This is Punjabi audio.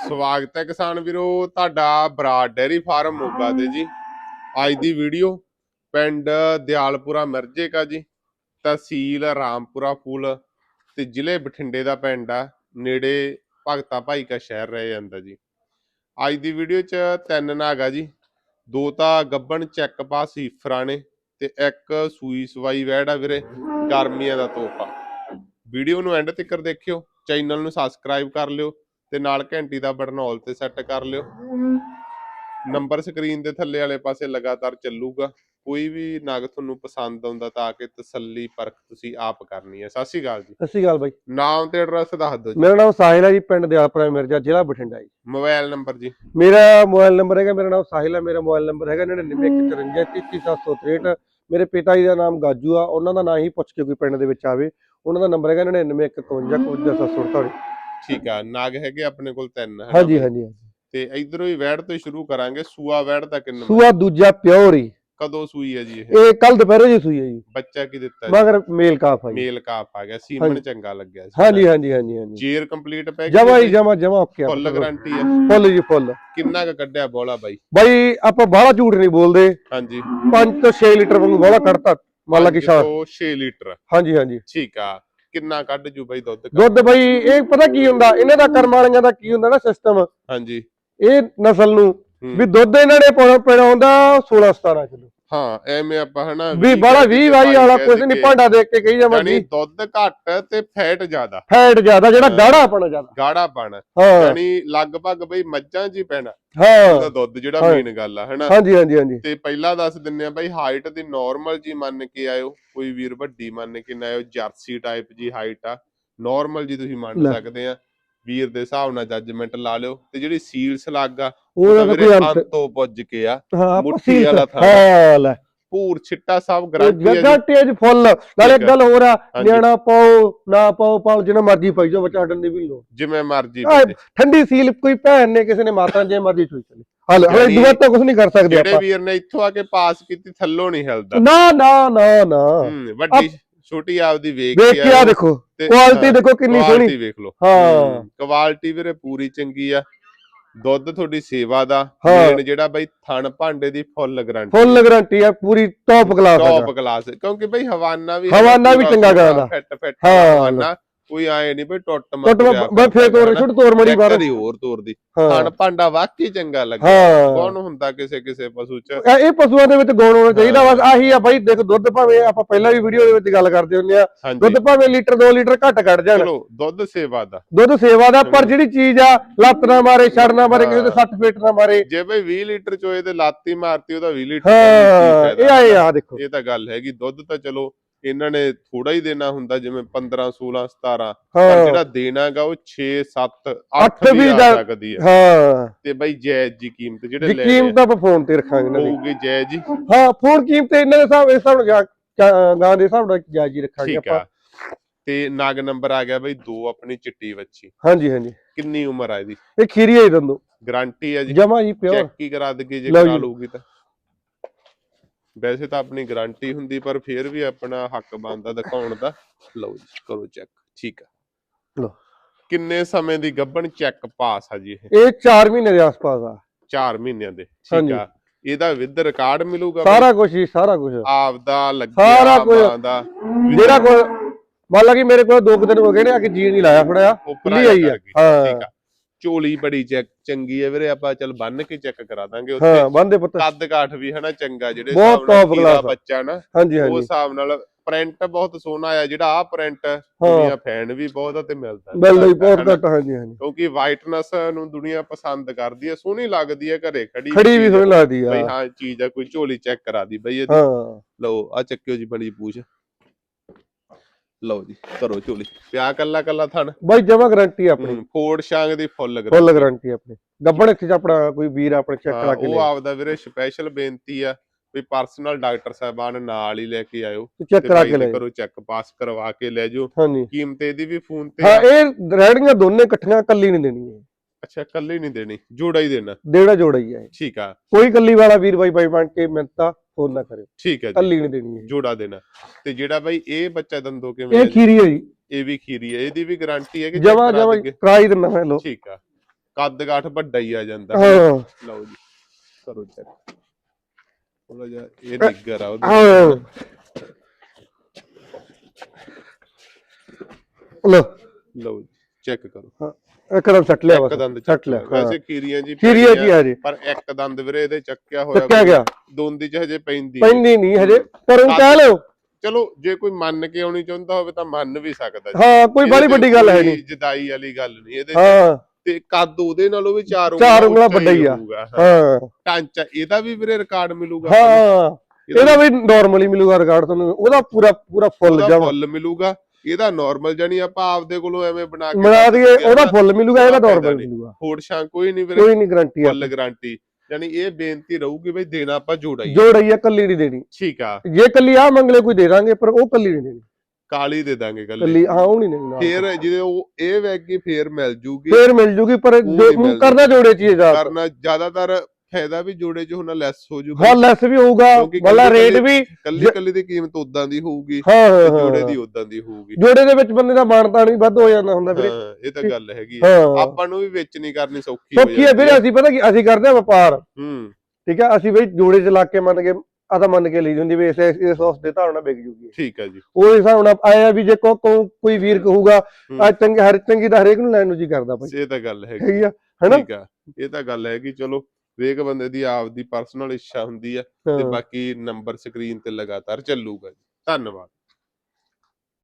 ਸਵਾਗਤ ਹੈ ਕਿਸਾਨ ਵੀਰੋ, ਤੁਹਾਡਾ ਬਰਾਡ ਡੈਰੀ ਫਾਰਮ ਮੋਗਾ ਤੇ ਜੀ। ਅੱਜ ਦੀ ਵੀਡੀਓ ਪਿੰਡ ਦਿਆਲਪੁਰਾ ਮਿਰਜੇਕਾ ਜੀ, ਤਹਿਸੀਲ ਰਾਮਪੁਰਾ ਫੂਲ ਤੇ ਜ਼ਿਲ੍ਹੇ ਬਠਿੰਡੇ ਦਾ ਪਿੰਡ ਆ। ਨੇੜੇ ਭਗਤਾ ਭਾਈ ਕਾ ਸ਼ਹਿਰ ਰਹਿ ਜਾਂਦਾ ਜੀ। ਅੱਜ ਦੀ ਵੀਡੀਓ ਚ ਤਿੰਨ ਨਾਗ ਆ ਜੀ। ਦੋ ਤਾਂ ਗੱਬਣ ਚੈੱਕ ਪਾਸ ਹੀਫਰਾਂ ਨੇ ਤੇ ਇੱਕ ਸੂਈ ਸਵਾਈ ਵੈੜ ਵੀਰੇ, ਗਰਮੀਆਂ ਦਾ ਤੋਹਫਾ। ਵੀਡੀਓ ਨੂੰ ਐਂਡ ਤੱਕ ਦੇਖਿਓ, ਚੈਨਲ ਨੂੰ ਸਬਸਕ੍ਰਾਈਬ ਕਰ ਲਿਓ ਤੇ ਨਾਲ ਘੰਟੀ ਦਾ ਬਟਨ ਆਲ ਤੇ ਸੈੱਟ ਕਰ ਲਿਓ। ਨੰਬਰ ਸਕਰੀਨ ਦੇ ਥੱਲੇ ਵਾਲੇ ਪਾਸੇ ਲਗਾਤਾਰ ਚੱਲੂਗਾ। ਕੋਈ ਵੀ ਨਗ ਤੁਹਾਨੂੰ ਪਸੰਦ ਆਉਂਦਾ ਤਾਂ ਆ ਕੇ ਤਸੱਲੀ ਪਰਖ ਤੁਸੀਂ ਆਪ ਕਰਨੀ ਹੈ। ਸਤਿ ਸ਼੍ਰੀ ਅਕਾਲ ਜੀ। ਸਤਿ ਸ਼੍ਰੀ ਅਕਾਲ ਬਾਈ। ਨਾਮ ਤੇ ਐਡਰੈਸ ਦੱਸ ਦਿਓ ਜੀ। ਮੇਰਾ ਨਾਮ ਸਾਹਿਲ ਹੈ ਜੀ ਪਿੰਡ ਦਿਆਲਪੁਰਾ ਮਿਰਜ਼ਾ ਜ਼ਿਲ੍ਹਾ ਬਠਿੰਡਾ ਜੀ। ਮੋਬਾਈਲ ਨੰਬਰ ਜੀ। ਮੇਰਾ ਮੋਬਾਈਲ ਨੰਬਰ ਹੈਗਾ ਮੇਰਾ ਨਾਮ ਸਾਹਿਲ ਹੈ ਮੇਰਾ ਮੋਬਾਈਲ ਨੰਬਰ ਹੈਗਾ 9915533763 ਮੇਰੇ ਪਿਤਾ ਜੀ ਦਾ ਨਾਮ ਗਾਜੂ ਆ ਉਹਨਾਂ ਦਾ ਨਾਂ ਹੀ ਪੁੱਛ ਕੇ ਕੋਈ ਪਿੰਡ ਦੇ ਵਿੱਚ ਆਵੇ। ਉਹਨਾਂ ਦਾ ਨੰਬਰ ਹੈਗਾ 9915555763 ਠੀਕ ਆ ਨਗ ਹੈਗੇ ਆਪਣੇ ਕੋਲ ਤਿੰਨ ਹਨਾ ਹਾਂਜੀ? ਹਾਂਜੀ। ਤੇ ਇਧਰੋਂ ਹੀ ਵੈੜ ਤੋਂ ਹੀ ਸ਼ੁਰੂ ਕਰਾਂਗੇ ਸੂਆ ਵੈੜ ਦਾ ਕਿੰਨਾ? ਸੂਆ ਦੂਜਾ ਪਿਓਰ ਹੀ। ਕਦੋਂ ਸੂਈ ਹੈ ਜੀ ਇਹ? ਇਹ ਕੱਲ ਦੁਪਹਿਰੇ ਜੀ ਸੂਈ ਹੈ ਜੀ। ਬੱਚਾ ਕੀ ਦਿੱਤਾ ਜੀ? ਮਗਰ ਮੇਲ ਕਾਫ ਹੈ ਜੀ। ਮੇਲ ਕਾਪ ਆ ਗਿਆ ਸੀਮਨ। ਚੰਗਾ ਲੱਗਿਆ ਸੀ। ਹਾਂਜੀ ਹਾਂਜੀ ਹਾਂਜੀ ਹਾਂਜੀ। ਜੇਰ ਕੰਪਲੀਟ ਪੈ ਜਮਾ ਹੀ ਜਮਾ ਜਮਾ ਓਕੇ ਫੁੱਲ ਗਾਰੰਟੀ ਹੈ ਫੁੱਲ ਜੀ ਫੁੱਲ। ਕਿੰਨਾ ਕੁ ਕੱਢਿਆ ਬੋਲਾ ਬਾਈ? ਬਾਈ ਆਪਾਂ ਬਾਹਲਾ ਝੂਠ ਨਹੀਂ ਬੋਲਦੇ। ਹਾਂਜੀ। 5 ਤੋਂ 6 ਲੀਟਰ ਵਾਂਗੂ ਬਾਹਲਾ ਕੱਢਤਾ ਮੰਨ ਲਾ ਕਿ ਸ਼ਾਨ 6 ਲੀਟਰ। ਹਾਂਜੀ ਹਾਂਜੀ। ਠੀਕ ਆ। ਕਿੰਨਾ ਕੱਢ ਜੂ ਬਾਈ ਦੁੱਧ? ਦੁੱਧ ਬਈ ਇਹ ਪਤਾ ਕੀ ਹੁੰਦਾ ਇਹਨਾਂ ਦਾ ਕਰਮ ਵਾਲੀਆਂ ਦਾ ਕੀ ਹੁੰਦਾ ਨਾ ਸਿਸਟਮ ਹਾਂਜੀ ਇਹ ਨਸਲ ਨੂੰ। ਵੀ ਦੁੱਧ ਇਹਨਾਂ ਨੇ ਹੁੰਦਾ 16 17 ਕਿਲੋ ਹਾਂ ਐਵੇਂ ਆਪਾਂ ਹਨਾ ਵੀ ਬੜਾ 20 ਵਾਰੀ ਵਾਲਾ ਕੁਝ ਨਹੀਂ ਭਾਂਡਾ ਦੇਖ ਕੇ ਕਹੀ ਜਾਵਾਂ ਯਾਨੀ ਜੀ। ਦੁੱਧ ਘੱਟ ਤੇ ਫੈਟ ਜ਼ਿਆਦਾ। ਫੈਟ ਜ਼ਿਆਦਾ ਜਿਹੜਾ। ਗਾੜਾ ਆਪਣਾ ਜ਼ਿਆਦਾ। ਗਾੜਾ ਪਾਣਾ ਯਾਨੀ ਲਗਭਗ ਬਈ ਮੱਝਾਂ ਹੀ ਪੈਣਾ। ਹਾਂ। ਦੁੱਧ ਜਿਹੜਾ। ਮੇਨ ਗੱਲ ਆ ਹਨਾ। ਹਾਂਜੀ ਹਾਂਜੀ ਹਾਂਜੀ। ਤੇ ਪਹਿਲਾਂ ਦੱਸ ਦਿੰਨੇ ਆ ਬਾਈ ਹਾਈਟ ਦੀ ਨਾਰਮਲ ਜੀ ਮੰਨ ਕੇ ਆਇਓ। ਕੋਈ ਵੀਰ ਵੱਡੀ ਮੰਨ ਕੇ ਨਾ ਆਇਓ ਜਰਸੀ ਟਾਈਪ ਜੀ ਹਾਈਟ ਆ। ਨਾਰਮਲ ਜੀ ਤੁਸੀਂ ਮੰਨ। ਸਕਦੇ ਆ। ਵੀਰ ਦੇ ਹਿਸਾਬ ਨਾਲ ਜੱਜਮੈਂਟ ਲਾ ਲਿਓ ਤੇ ਜਿਹੜੀ ਸੀਲਸ ਲੱਗ ਆ ਉਹਦਾ ਤਾਂ ਕੋਈ ਅੰਤ ਅੰਤੋਂ ਪੁੱਜ ਕੇ ਆ ਮੁੱਠੀ ਵਾਲਾ ਥਾਂ। ਹਾਂ। ਲੈ ਪੂਰ ਛਿੱਟਾ ਸਭ ਗਰੰਟੀ ਜੱਗਾ ਹੈ ਤੇਜ ਫੁੱਲ। ਨਾਲੇ ਇੱਕ। ਗੱਲ ਹੋਰ ਆ। ਨਿਆਣਾ ਪਾਓ ਨਾ ਪਾਓ ਪਾਓ ਜਿੰਨਾ ਮਰਜ਼ੀ ਪਾਈ ਜਾਓ ਬੱਚਾ ਅੱਡਣ ਦੀ ਵੀ ਲੋੜ। ਜਿਵੇਂ ਮਰਜ਼ੀ ਠੰਡੀ ਸੀਲ ਕੋਈ ਭੈਣ ਨੇ ਕਿਸੇ ਨੇ ਮਾਤਾ ਜੇ ਮਰਜ਼ੀ ਚੋਈ ਚਲੇ ਹਲ ਹਲੇ ਦੁਆ ਤਾਂ ਕੁਝ ਨਹੀਂ ਕਰ ਸਕਦੇ ਜਿਹੜੇ ਆਪਾਂ। ਵੀਰ ਨੇ ਇੱਥੋਂ ਆ ਕੇ ਪਾਸ ਕੀਤੀ ਥੱਲੋਂ ਨਹੀਂ ਹਿਲਦਾ। ਨਾ ਨਾ ਨਾ ਨਾ। ਵੱਡੀ ਛੋਟੀ ਆਪਦੀ ਵੇਖ ਵੇਖ ਕੇ ਆ ਦੇਖੋ ਕੁਆਲਿਟੀ ਦੇਖੋ ਕਿੰਨੀ ਸੋਹਣੀ। ਕੁਆਲਿਟੀ ਵੇਖ ਲਓ। ਹਾਂ। ਕੁਆਲਿਟੀ ਵੀਰੇ ਪੂਰੀ ਚੰਗੀ ਆ। ਦੁੱਧ ਤੁਹਾਡੀ ਸੇਵਾ ਦਾ। ਮੇਨ ਜਿਹੜਾ ਬਈ ਥਣ ਭਾਂਡੇ ਦੀ ਫੁੱਲ ਗਾਰੰਟੀ ਫੁੱਲ ਗਾਰੰਟੀ ਆ ਪੂਰੀ ਟੌਪ ਕਲਾਸ ਟੌਪ ਕਲਾਸ ਕਿਉਂਕਿ ਬਈ ਹਵਾਨਾ ਵੀ ਹਵਾਨਾ ਵੀ ਚੰਗਾ ਕਰਾਂਦਾ। ਫਿੱਟ ਫਿੱਟ ਹਾਂ। ਹਵਾਨਾ। ਕੋਈ ਆਏ ਨਹੀਂ ਬਈ ਟੁੱਟ ਟੁੱਟ ਬਈ ਫੇਰ ਤੋਰ ਛੁੱਟ ਤੋਰ ਮੜੀ ਬਾਹਰ। ਦੀ ਹੋਰ ਤੋਰ ਦੀ। ਥਣ ਭਾਂਡਾ ਵਾਕਈ ਚੰਗਾ ਲੱਗਾ। ਹਾਂ। ਕੌਣ ਹੁੰਦਾ ਕਿਸੇ ਕਿਸੇ ਪਸ਼ੂ ਚ? ਇਹ ਪਸ਼ੂਆਂ ਦੇ ਵਿੱਚ ਗੁਣ ਹੋਣਾ ਚਾਹੀਦਾ। ਬਸ ਆਹੀ ਆ ਬਾਈ ਦੇਖ ਦੁੱਧ ਭਾਵੇਂ ਆਪਾਂ ਪਹਿਲਾਂ ਵੀ ਵੀਡੀਓ ਦੇ ਵਿੱਚ ਗੱਲ ਕਰਦੇ ਹੁੰਦੇ ਆ ਦੁੱਧ ਭਾਵੇਂ ਲੀਟਰ 2 ਲੀਟਰ ਘੱਟ ਕੱਢ ਜਾਣ। ਚਲੋ ਦੁੱਧ ਸੇਵਾ ਦਾ। ਦੁੱਧ ਸੇਵਾ ਦਾ ਪਰ ਜਿਹੜੀ ਚੀਜ਼ ਆ ਲੱਤ ਨਾ ਮਾਰੇ ਛੜ ਨਾ ਮਾਰੇ ਕਿਸੇ ਦੇ ਹਾਂ। 60 ਫੇਟ ਨਾ ਮਾਰੇ। ਜੇ ਬਈ 20 ਲੀਟਰ ਚੋਏ ਤੇ ਲਾਤੀ ਮਾਰਤੀ ਉਹਦਾ 20 ਲੀਟਰ ਇਹ ਆਏ ਆ ਦੇਖੋ। ਇਹ ਤਾਂ ਗੱਲ ਹੈਗੀ। ਦੁੱਧ ਤਾਂ ਚਲੋ ਇਹਨਾਂ ਨੇ ਥੋੜਾ ਹੀ ਦੇਣਾ ਹੁੰਦਾ ਜਿਵੇਂ 15 16 17 ਪਰ ਹਾਂ। ਜਿਹੜਾ ਦੇਣਾਗਾ ਉਹ 6 7 8 ਅੱਠ ਵੀ ਵੀ ਆ ਦਾ- ਸਕਦੀ ਹੈ। ਹਾਂ। ਤੇ ਬਈ ਜਾਇਜ਼ ਜੀ ਕੀਮਤ ਜਿਹੜੇ ਲੈ ਯਕੀਨ ਤਾਂ ਆਪਾਂ ਫੋਨ ਤੇ ਰੱਖਾਂਗੇ ਦੀ। ਹੋਊਗੀ ਜਾਇਜ਼ ਜੀ। ਹਾਂ ਫੋਨ ਕੀਮਤ ਇਹਨਾਂ ਦੇ ਹਿਸਾਬ ਇਸ ਹਿਸਾਬ ਨਾਲ ਗਾ- ਦੇ ਹਿਸਾਬ ਨਾਲ ਜਾਇਜ਼ ਹੀ ਰੱਖਾਂਗੇ ਠੀਕ ਆਪਾਂ। ਆ। ਤੇ ਨਗ ਨੰਬਰ ਆ ਗਿਆ ਬਈ ਦੋ ਆਪਣੀ ਚਿੱਟੀ ਵੱਛੀ। ਹਾਂਜੀ ਹਾਂਜੀ। ਕਿੰਨੀ ਉਮਰ ਆ ਇਹਦੀ? ਇਹ ਖੀਰੀ ਹੀ ਦੰਦੋ ਗਾਰੰਟੀ ਹੈ ਜੀ। ਜਮਾ ਜੀ ਪਿਓਰ। ਚੈੱਕ ਹੀ ਕਰਾ ਦਗੇ ਜੇ ਲਓ ਕਰਾ ਜੀ। ਲਊਗੀ ਤਾਂ। ਵੈਸੇ ਤਾਂ ਆਪਣੀ ਗਾਰੰਟੀ ਹੁੰਦੀ ਪਰ ਫਿਰ ਵੀ ਆਪਣਾ ਹੱਕ ਬਣਦਾ ਦਿਖਾਉਣ ਦਾ। ਲਓ ਜੀ ਕਰੋ ਚੈੱਕ ਠੀਕ ਆ। ਲਓ। ਕਿੰਨੇ ਸਮੇਂ ਦੀ ਗੱਭਣ ਚੈੱਕ ਪਾਸ ਆ ਜੀ ਇਹ? ਇਹ 4 ਮਹੀਨੇ ਦੇ ਆਸ-ਪਾਸ ਆ। 4 ਮਹੀਨਿਆਂ ਦੇ ਠੀਕ ਹਾਂਜੀ। ਆ ਇਹਦਾ ਵਿਦ ਰਿਕਾਰਡ ਮਿਲੂਗਾ? ਸਾਰਾ ਕੁਝ ਹੀ ਸਾਰਾ ਕੁਝ ਆਪਦਾ ਲੱਗਿਆ ਸਾਰਾ ਕੁਝ। ਦਾ। ਜਿਹੜਾ ਕੋਈ ਮੰਨ ਲਾ ਕਿ ਮੇਰੇ ਕੋਲ ਦੋ ਕੁ ਦਿਨ ਹੋ ਗਏ ਨੇ ਆ ਕਿ ਜੀ ਨਹੀਂ ਲਾਇਆ ਫੜਿਆ ਉੱਪਰ ਖੁੱਲੀ ਆਈ ਆ। ਠੀਕ ਆ। ਝੋਲੀ ਬੜੀ ਚੈੱਕ ਚੰਗੀ ਹੈ ਵੀਰੇ ਆਪਾਂ ਚੱਲ ਬੰਨ ਕੇ ਚੈੱਕ ਕਰਾ ਦਾਂਗੇ ਉੱਥੇ। ਹਾਂ ਬੰਦੇ ਪੁੱਤ। ਕੱਦ ਕਾਠ ਵੀ ਹਨਾ ਚੰਗਾ ਜਿਹੜੇ ਬਹੁਤ ਹਿਸਾਬ ਨਾਲ top ਕੀੜਾ class ਆ। ਬੱਚਾ ਨਾ ਹਾਂਜੀ ਉਸ ਹਾਂਜੀ। ਹਿਸਾਬ ਨਾਲ ਪ੍ਰਿੰਟ ਬਹੁਤ ਸੋਹਣਾ ਆ ਜਿਹੜਾ ਆ ਪ੍ਰਿੰਟ ਦੁਨੀਆ ਫੈਨ ਵੀ ਬਹੁਤ ਆ ਤੇ ਮਿਲਦਾ। ਵੀ ਬਿੱਲ ਹੀ ਘੱਟ ਆ, ਬਹੁਤ ਹਨਾ। ਘੱਟ ਹਾਂਜੀ ਹਾਂਜੀ। ਕਿਉਂਕਿ ਵਾਈਟਨੈਸ ਨੂੰ ਦੁਨੀਆ ਪਸੰਦ ਕਰਦੀ ਹੈ ਸੋਹਣੀ ਲੱਗਦੀ ਹੈ ਘਰੇ ਖੜੀ ਖੜੀ ਵੀ ਚੀਜ਼। ਸੋਹਣੀ ਲੱਗਦੀ ਬਈ ਆ ਹਾਂ ਚੀਜ਼ ਆ ਕੋਈ ਝੋਲੀ ਚੈੱਕ ਕਰਾ ਦੀ ਬਈ ਇਹਦੀ। ਹਾਂ। ਲਓ ਆ ਚੱਕਿਓ ਜੀ ਬੜੀ ਪੂਛ। ਲਓ ਜੀ ਕਰੋ ਝੋਲੀ। ਪਿਆ ਕੱਲਾ ਕੱਲਾ ਥਣ। ਬਾਈ ਜਮਾ ਗਾਰੰਟੀ ਆਪਣੀ। ਫੋੜ ਸ਼ਾਂਗ ਦੀ ਫੁੱਲ ਗਰ ਫੁੱਲ ਗਾਰੰਟੀ ਆਪਣੀ। ਇੱਥੇ ਚ ਆਪਣਾ ਕੋਈ ਵੀਰ ਆਪਣੇ ਚੈੱਕ ਕਰਾ ਕੇ ਉਹ ਆਪਦਾ ਵੀਰੇ ਸਪੈਸ਼ਲ ਬੇਨਤੀ ਆ ਵੀ ਪਰਸਨਲ ਡਾਕਟਰ ਸਾਹਿਬਾਨ ਨਾਲ ਹੀ ਲੈ ਕੇ ਆਇਓ ਚੈੱਕ ਕਰਾ ਕੇ ਲੈ ਘਰੋਂ ਚੈੱਕ ਪਾਸ ਕਰਵਾ ਕੇ ਲੈ ਜਾਓ। ਹਾਂਜੀ। ਕੀਮਤ ਇਹਦੀ ਵੀ ਫੋਨ ਤੇ ਹਾਂ। ਇਹ ਰੈਡੀਆਂ ਦੋਨੇ ਇਕੱਠੀਆਂ ਕੱਲੀ ਨਹੀਂ ਦੇਣੀ ਹੈ ਅੱਛਾ ਕੱਲੇ ਨਹੀਂ ਦੇਣੀ ਜੋੜਾ ਹੀ ਦੇਣਾ। ਦੇੜਾ ਜੋੜਾ ਹੀ ਹੈ ਠੀਕ ਆ। ਕੋਈ ਕੱਲੀ ਵਾਲਾ ਵੀਰ ਬਾਈ ਬਾਈ ਬਣ ਕੇ ਮਿੰਤਾ ਫੋਨ ਨਾ ਕਰਿਓ। ਠੀਕ ਹੈ ਜੀ। ਕੱਲੀ ਨਹੀਂ ਦੇਣੀ ਹੈ ਜੋੜਾ ਦੇਣਾ। ਤੇ ਜਿਹੜਾ ਬਾਈ ਇਹ ਬੱਚਾ ਦੰਦੋ ਕਿਵੇਂ ਇਹ ਜੀ? ਖੀਰੀ ਹੈ ਜੀ। ਇਹ ਵੀ ਖੀਰੀ ਹੈ। ਇਹਦੀ ਵੀ ਗਾਰੰਟੀ ਹੈ ਕਿ ਜਮਾ ਜਮਾ? ਕਰਾਈ ਦਿੰਦਾ ਮੈਂ ਲੋ ਠੀਕ ਆ। ਕੱਦ ਕਾਠ ਵੱਡਾ ਹੀ ਆ ਜਾਂਦਾ। ਹਾਂ। ਲਓ ਜੀ। ਕਰੋ ਚੈੱਕ ਥੋੜਾ ਜਿਹਾ ਇਹ ਨਿੱਗਰ ਆ ਉਹਦੇ। ਹਾਂ। ਲੋ ਲਓ ਜੀ। ਚੈੱਕ ਕਰੋ। ਇੱਕਦਮ ਸੱਟ ਲਿਆ ਬਸ ਸੱਟ ਲਿਆ ਹਾਂ ਵੈਸੇ ਕੀਰੀਆਂ ਜੀ ਖੀਰੀਆ ਜੀ ਪਈਆਂ, ਆ ਜੀ। ਪਰ ਇੱਕ ਦੰਦ ਵੀਰੇ ਇਹਦੇ ਚੱਕਿਆ ਹੋਇਆ ਚੱਕਿਆ ਗਿਆ। ਦੋਂਦੀ ਚ ਹਜੇ ਪੈਂਦੀ ਪੈਂਦੀ ਨਹੀਂ ਹਜੇ ਪਰ ਉਹ ਕਹਿ ਲਿਓ। ਚਲੋ ਜੇ ਕੋਈ ਮੰਨ ਕੇ ਆਉਣੀ ਚਾਹੁੰਦਾ ਹੋਵੇ ਤਾਂ ਮੰਨ ਵੀ ਸਕਦਾ ਹਾਂ ਕੋਈ ਬੜੀ ਵੱਡੀ ਗੱਲ ਹੈ ਨਹੀਂ। ਜਦਾਈ ਵਾਲੀ ਗੱਲ ਨਹੀਂ। ਇਹਦੇ ਹਾਂ। ਤੇ ਕੱਦ ਉਹਦੇ ਨਾਲੋਂ ਵੀ ਚਾਰ ਚਾਰ ਉਂਗਲਾਂ ਵੱਡਾ ਹੀ ਆ। ਹਾਂ। ਹਾਂ। ਢਾਂਚਾ ਇਹਦਾ ਵੀ ਵੀਰੇ ਰਿਕਾਰਡ ਮਿਲੂਗਾ। ਹਾਂ। ਇਹਦਾ ਵੀ ਨਾਰਮਲੀ ਮਿਲੂਗਾ ਰਿਕਾਰਡ ਤੁਹਾਨੂੰ। ਉਹਦਾ ਪੂਰਾ ਪੂਰਾ ਫੁੱਲ ਜਾਵਾ ਫੁੱਲ ਮਿਲੂਗਾ। ਇਹਦਾ ਨਾਰਮਲ ਜਾਨੀ ਆਪਾਂ ਆਪਦੇ ਕੋਲੋਂ ਐਵੇਂ ਬਣਾ ਕੇ ਬਣਾ ਦਈਏ ਉਹਦਾ ਫੁੱਲ ਮਿਲੂਗਾ ਇਹਦਾ ਨਾਰਮਲ ਨਹੀਂ। ਮਿਲੂਗਾ। ਹੋਰ ਸ਼ਾਂ ਕੋਈ ਨਹੀਂ ਵੀਰੇ। ਕੋਈ ਨਹੀਂ ਗਾਰੰਟੀ ਆ ਫੁੱਲ ਗਾਰੰਟੀ ਯਾਨੀ ਇਹ ਬੇਨਤੀ ਰਹੂਗੀ ਬਈ ਦੇਣਾ ਆਪਾਂ ਜੋੜਾ ਹੀ ਜੋੜ ਆਈ ਆ ਕੱਲੀ ਨਹੀਂ ਦੇਣੀ। ਠੀਕ ਆ। ਜੇ ਕੱਲੀ ਆ ਮੰਗਲੇ ਕੋਈ ਦੇ ਦਾਂਗੇ ਪਰ ਉਹ ਕੱਲੀ ਨਹੀਂ ਦੇਣੀ। ਕਾਲੀ ਦੇ ਦਾਂਗੇ ਗੱਲ ਕੱਲੀ ਹਾਂ ਉਹ ਨਹੀਂ ਦੇਣੀ ਨਾਲ। ਫੇਰ ਜਦੋਂ ਉਹ ਇਹ ਵੈਗੀ ਫੇਰ ਮਿਲ ਜੂਗੀ। ਫੇਰ ਮਿਲ ਜੂਗੀ ਪਰ ਨਹੀਂ। ਕਰਨਾ ਜੋੜੇ ਚੀਜ਼ ਦਾ ਕਰਨਾ ਜ਼ਿਆਦਾਤਰ ਫਾਇਦਾ ਵੀ ਜੋੜੇ ਚ ਹੁਣ ਲੈਸ ਹੋ ਜੂਗਾ। ਹਾਂ ਲੈਸ ਵੀ ਹੋਊਗਾ। ਵਾਲਾ ਰੇਟ ਵੀ ਕੱਲੀ ਕੱਲੀ ਦੀ ਕੀਮਤ ਉਦਾਂ ਦੀ ਹੋਊਗੀ ਜੋੜੇ ਦੀ ਉਦਾਂ ਦੀ ਹੋਊਗੀ। ਜੋੜੇ ਦੇ ਵਿੱਚ ਬੰਦੇ ਦਾ ਮਾਨਤਾਨ ਵੀ ਵੱਧ ਹੋ ਜਾਂਦਾ ਹੁੰਦਾ ਵੀਰੇ। ਹਾਂ ਇਹ ਤਾਂ ਗੱਲ ਹੈਗੀ ਆਪਾਂ ਨੂੰ ਵੀ ਵਿੱਚ ਨਹੀਂ ਕਰਨੀ ਸੌਖੀ ਹੋ ਸੌਖੀ ਹੈ ਜਾਂਦੀ ਵੀਰੇ ਅਸੀਂ ਪਤਾ ਕੀ ਅਸੀਂ ਕਰਦੇ ਆ ਵਪਾਰ। ਹੂੰ। ਠੀਕ ਹੈ ਅਸੀਂ ਬਈ ਜੋੜੇ ਚ ਲਾ ਕੇ ਮੰਨ ਕੇ ਆ ਤਾਂ ਮੰਨ ਕੇ ਲਈ ਹੁੰਦੀ ਵੀ ਇਸ ਇਸ ਉਸ ਦੇ ਹਿਸਾਬ ਨਾਲ ਵਿਕ ਜੂਗੀ। ਠੀਕ ਹੈ ਜੀ। ਉਹ ਹਿਸਾਬ ਨਾਲ ਆਇਆ ਵੀ ਜੇ ਕੋ ਕੋਈ ਵੀਰ ਕਹੂਗਾ। ਆ ਚੰਗੀ ਹਰ ਚੰਗੀ ਦਾ ਹਰੇਕ ਨੂੰ ਲੈਣ ਨੂੰ ਜੀ ਕਰਦਾ ਭਾਈ ਇਹ ਤਾਂ ਗੱਲ ਹੈਗੀ। ਹੈਗੀ ਆ ਹਨਾ? ਠੀਕ ਆ। ਇਹ ਤਾਂ ਗੱਲ ਹੈਗੀ ਚਲੋ। ਵੇਖ ਬੰਦੇ ਦੀ ਆਪਦੀ ਪਰਸਨਲ ਇੱਛਾ ਹੁੰਦੀ ਆ ਤੇ। ਬਾਕੀ ਨੰਬਰ ਸਕਰੀਨ ਤੇ ਲਗਾਤਾਰ ਚੱਲੂਗਾ ਜੀ ਧੰਨਵਾਦ